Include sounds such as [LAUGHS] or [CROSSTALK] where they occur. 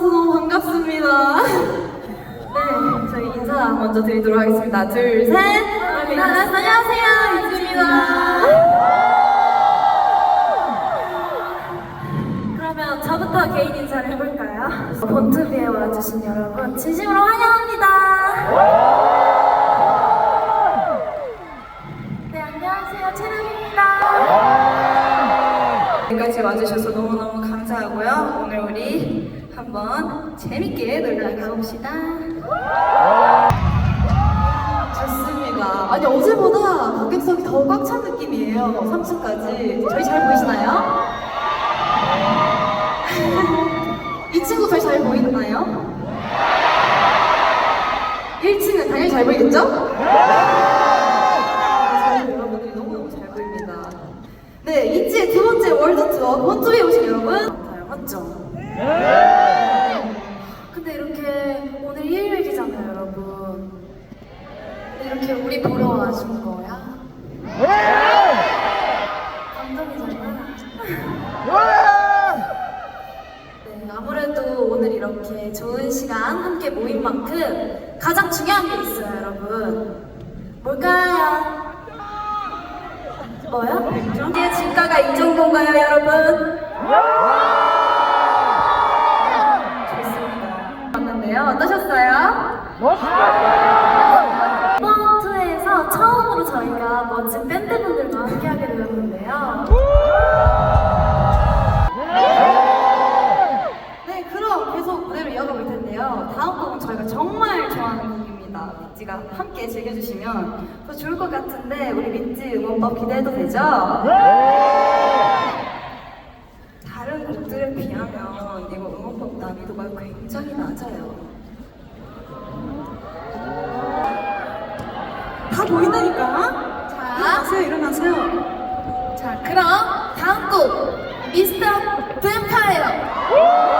이지입니다. 네, 저희 인사 먼저 드리도록 하겠습니다. 둘, 셋. 네, 안녕하세요, 이지입니다. 그러면 저부터 개인 인사를 해볼까요? 본투비에 와주신 여러분 진심으로 환영합니다. 네, 안녕하세요, 채령입니다. 여기까지 와주셔서 너무너무 감사하고요. 오늘 우리 한번 재밌게 놀러 가봅시다. 좋습니다. 아니, 어제보다 관객석이 더 꽉 찬 느낌이에요. 3층까지. 저희 잘 보이시나요? [LAUGHS] 이 친구 저희 잘 보이나요? 1층은 당연히 잘 보이겠죠? 저희 여러분들이 너무너무 잘 보입니다. 네, 이지의 두 번째 월드 투어 본투에 오신 여러분 같아요, 맞죠? 근데 이렇게 오늘 일요일이잖아요, 여러분. 근데 이렇게 우리 보러 와준 거야? 감동이잖아. 네, 아무래도 오늘 이렇게 좋은 시간 함께 모인 만큼 가장 중요한 게 있어요, 여러분. 뭘까요? 뭐요? 이게 진가가 이 정도인가요, 여러분? 좋습니다. 봤는데요. 어떠셨어요? 이번 투에서 처음으로 저희가 멋진 밴드분들과 함께하게 되었는데요. 네, 그럼 계속 무대를 이어가 볼 텐데요. 다음 곡은 저희가 정말 좋아하는 곡입니다. 민지가 함께 즐겨주시면 더 좋을 것 같은데 우리 민지 응원법 기대해도 되죠? 다른 곡들에 비하면 이거 응원법 난이도가 굉장히 낮아요. 다 보인다니까? 자, 일어나세요, 일어나세요. 자, 그럼 다음 곡 미스터 뱀파이어